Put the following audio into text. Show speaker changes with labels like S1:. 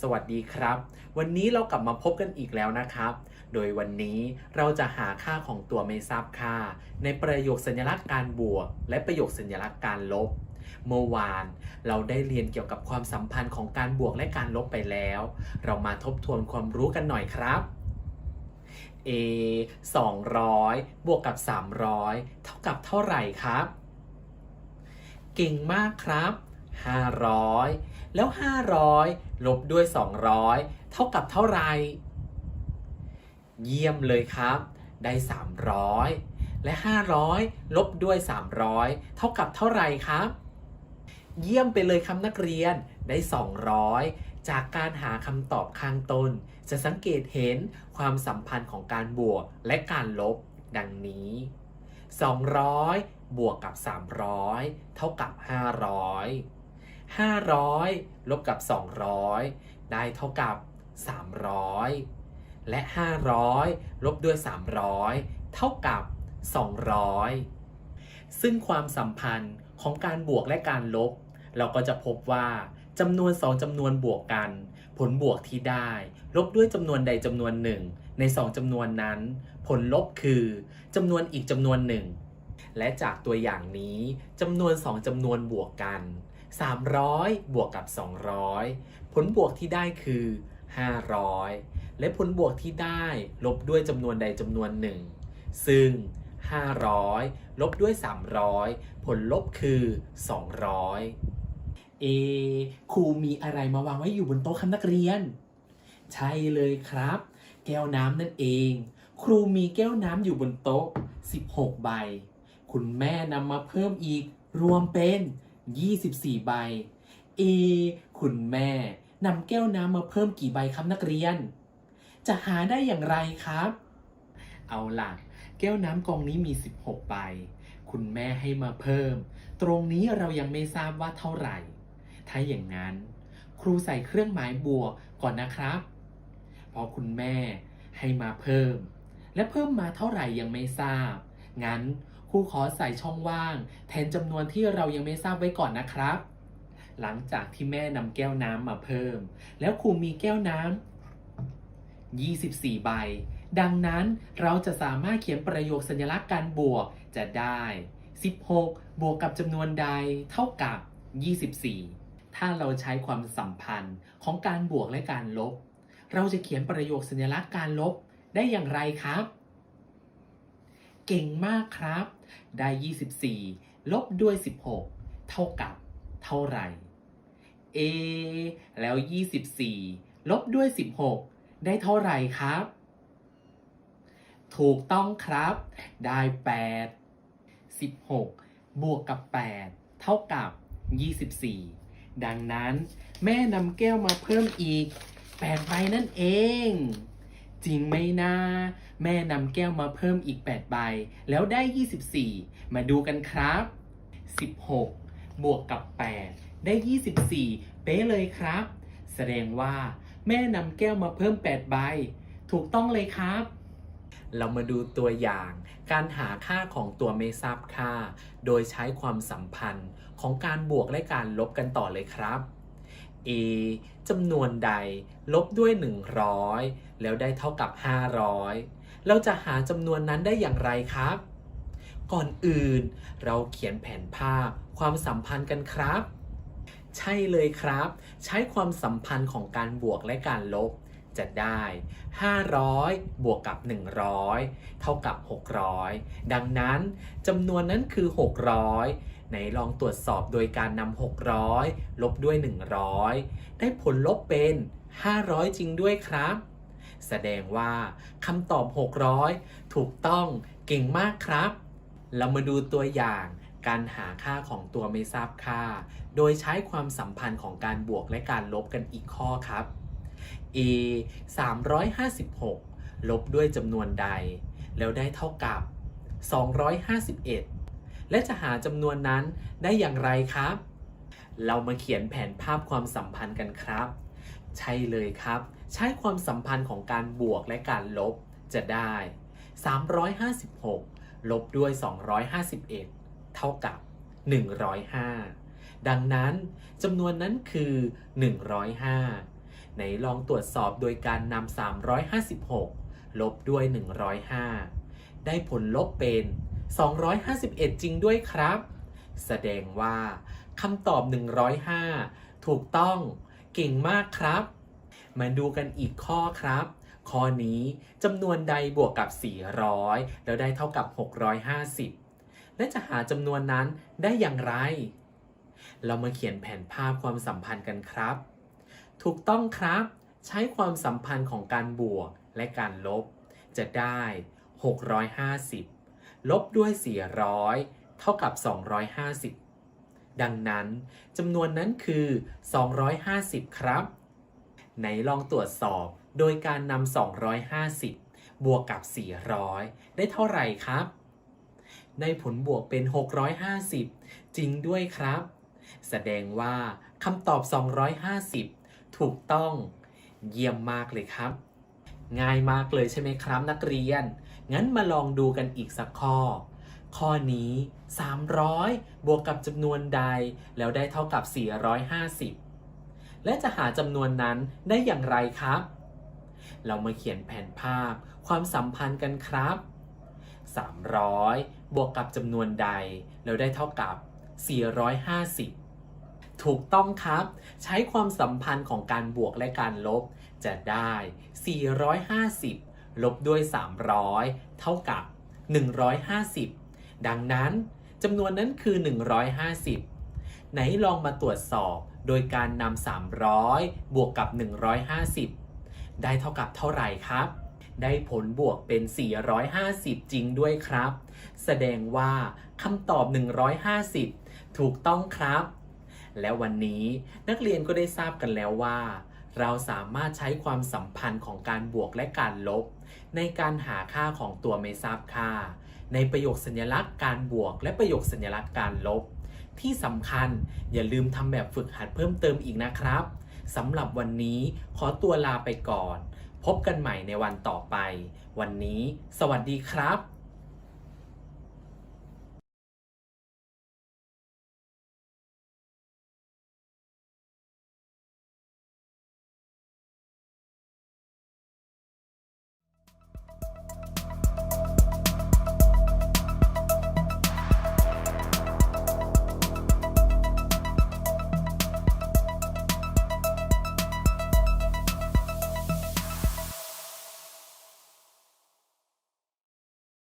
S1: สวัสดีครับ วันนี้เรากลับมาพบกันอีกแล้วนะครับ โดยวันนี้เราจะหาค่าของตัวไม่ทราบค่า ในประโยคสัญลักษณ์การบวก และประโยคสัญลักษณ์การลบ เมื่อวานเราได้เรียนเกี่ยวกับความสัมพันธ์ของการบวกและการลบไปแล้ว เรามาทบทวนความรู้กันหน่อยครับ a 200 บวกกับ 300 เท่ากับเท่าไหร่ครับ เก่งมากครับ 500 แล้ว 500 ลบด้วย 200 เท่ากับเท่าไหร่ เยี่ยมเลยครับ ได้ 300 และ 500 ลบด้วย 300 เท่ากับเท่าไหร่ครับ เยี่ยมไปเลยครับนักเรียน ได้ 200 จากการหาคำตอบข้างต้น จะสังเกตเห็นความสัมพันธ์ของการบวกและการลบดังนี้ 200 บวกกับ 300 เท่ากับ 500 500 ลบกับ 200 ได้เท่ากับ 300 และ 500 ลบด้วย 300 เท่ากับ 200 ซึ่งความสัมพันธ์ของการบวกและการลบ เราก็จะพบว่าจำนวน 2จำนวนบวกกัน ผลบวกที่ได้ ลบด้วยจำนวนใดจำนวนหนึ่ง ใน 2จำนวนนั้น ผลลบคือจำนวนอีกจำนวนหนึ่งและจากตัวอย่างนี้จำนวน 2จำนวนบวกกัน 300 บวกกับ 200 ผลบวกที่ได้คือ 500 และผลบวกที่ได้ลบด้วยจำนวนใดจำนวนหนึ่ง ซึ่ง 500 ลบด้วย 300 ผลลบคือ 200 เอ ครูมีอะไรมาวางไว้อยู่บนโต๊ะคำนักเรียน ใช่เลยครับ แก้วน้ำนั่นเอง ครูมีแก้วน้ำอยู่บนโต๊ะ 16 ใบ คุณแม่นำมาเพิ่มอีกรวมเป็น 24 ใบ เอ คุณแม่นำแก้วน้ำมาเพิ่มกี่ใบครับนักเรียน จะหาได้อย่างไรครับ เอาล่ะ แก้วน้ำกองนี้มี 16 ใบ คุณแม่ให้มาเพิ่ม ตรงนี้เรายังไม่ทราบว่าเท่าไหร่ ถ้าอย่างนั้น ครูใส่เครื่องหมายบวกก่อนนะครับพอคุณแม่ให้มาเพิ่ม และเพิ่มมาเท่าไหร่ยังไม่ทราบ งั้น ครูขอใส่ช่องว่าง แทนจำนวนที่เรายังไม่ทราบไว้ก่อนนะครับ หลังจากที่แม่นำแก้วน้ำมาเพิ่ม แล้วครูมีแก้วน้ำ24 ใบ ดังนั้นเราจะสามารถเขียนประโยคสัญลักษณ์การบวกจะได้ 16 บวกกับจำนวนใดเท่ากับ 24 ถ้าเราใช้ความสัมพันธ์ของการบวกและการลบ เราจะเขียนประโยคสัญลักษณ์การลบได้อย่างไรครับ เก่งมากครับ ได้ 24 ลบด้วย 16 เท่ากับ เท่าไหร่ A แล้ว 24 ลบด้วย 16 ได้เท่าไหร่ครับ ถูกต้องครับ ได้ 8 16 บวกกับ 8 เท่ากับ 24 ดังนั้นแม่นำแก้วมาเพิ่มอีก 8 ใบนั่นเอง จริงไหมนะ แม่นำแก้วมาเพิ่มอีก 8 ใบ แล้วได้ 24 มาดูกันครับ 16 บวกกับ 8 ได้ 24 เป๊ะเลยครับ แสดงว่า แม่นำแก้วมาเพิ่ม 8 ใบ ถูกต้องเลยครับ เรามาดูตัวอย่าง การหาค่าของตัวไม่ทราบค่า โดยใช้ความสัมพันธ์ของการบวกและการลบกันต่อเลยครับ a จำนวนใดลบด้วย 100 แล้วได้เท่ากับ 500 เราจะหาจำนวนนั้นได้อย่างไรครับ ก่อนอื่นเราเขียนแผนภาพความสัมพันธ์กันครับ ใช่เลยครับ ใช้ความสัมพันธ์ของการบวกและการลบจะได้ 500 บวกกับ 100 เท่ากับ 600 ดังนั้นจำนวนนั้นคือ 600 ไหนลองตรวจสอบโดยการนำ600 ลบด้วย 100 ได้ผลลบเป็น 500 จริงด้วยครับ แสดงว่าคำตอบ 600 ถูกต้องเก่งมากครับ เรามาดูตัวอย่างการหาค่าของตัวไม่ทราบค่า โดยใช้ความสัมพันธ์ของการบวกและการลบกันอีกข้อครับ a 356 ลบด้วยจำนวนใด แล้วได้เท่ากับ 251 และจะหาจำนวนนั้นได้อย่างไรครับ เรามาเขียนแผนภาพความสัมพันธ์กันครับ ใช่เลยครับ ใช้ความสัมพันธ์ของการบวกและการลบจะได้ 356 ลบด้วย 251 เท่ากับ 105 ดังนั้นจำนวนนั้นคือ 105 ไหนลองตรวจสอบโดยการนำ356 ลบด้วย 105 ได้ผลลบเป็น 251 จริงด้วยครับ แสดงว่าคำตอบ 105 ถูกต้องเก่งมากครับ มาดูกันอีกข้อครับ ข้อนี้จำนวนใดบวกกับ 400 แล้วได้เท่ากับ 650 และจะหาจำนวนนั้นได้อย่างไร เรามาเขียนแผนภาพความสัมพันธ์กันครับ ถูกต้องครับ ใช้ความสัมพันธ์ของการบวกและการลบ จะได้ 650 ลบด้วย 400 เท่ากับ 250 ดังนั้นจำนวนนั้นคือ 250 ครับ ไหนลองตรวจสอบโดยการนำ 250 บวกกับ 400 ได้เท่าไหร่ครับ ได้ผลบวกเป็น 650 จริงด้วยครับ แสดงว่าคำตอบ 250 ถูกต้อง เยี่ยมมากเลยครับ ง่ายมากเลยใช่ไหมครับนักเรียน งั้นมาลองดูกันอีกสักข้อ ข้อนี้ 300 บวกกับจำนวนใด แล้วได้เท่ากับ 450 และจะหาจำนวนนั้นได้อย่างไรครับ เรามาเขียนแผนภาพความสัมพันธ์กันครับ 300 บวกกับจำนวนใด แล้วได้เท่ากับ 450 ถูกต้องครับ ใช้ความสัมพันธ์ของการบวกและการลบ จะได้ 450 ลบด้วย 300 เท่ากับ 150 ดังนั้นจำนวนนั้นคือ 150 ไหนลองมาตรวจสอบโดยการนำ 300 บวกกับ 150 ได้เท่ากับเท่าไหร่ครับ ได้ผลบวกเป็น 450 จริงด้วยครับ แสดงว่าคำตอบ 150 ถูกต้องครับ และวันนี้นักเรียนก็ได้ทราบกันแล้วว่า เราสามารถใช้ความสัมพันธ์ของการบวกและการลบ ในการหาค่าของตัวไม่ทราบค่า ในประโยคสัญลักษณ์การบวก และประโยคสัญลักษณ์การลบ ที่สำคัญอย่าลืมทำแบบฝึกหัดเพิ่มเติมอีกนะครับสำหรับวันนี้ขอตัวลาไปก่อน พบกันใหม่ในวันต่อไป วันนี้ สวัสดีครับ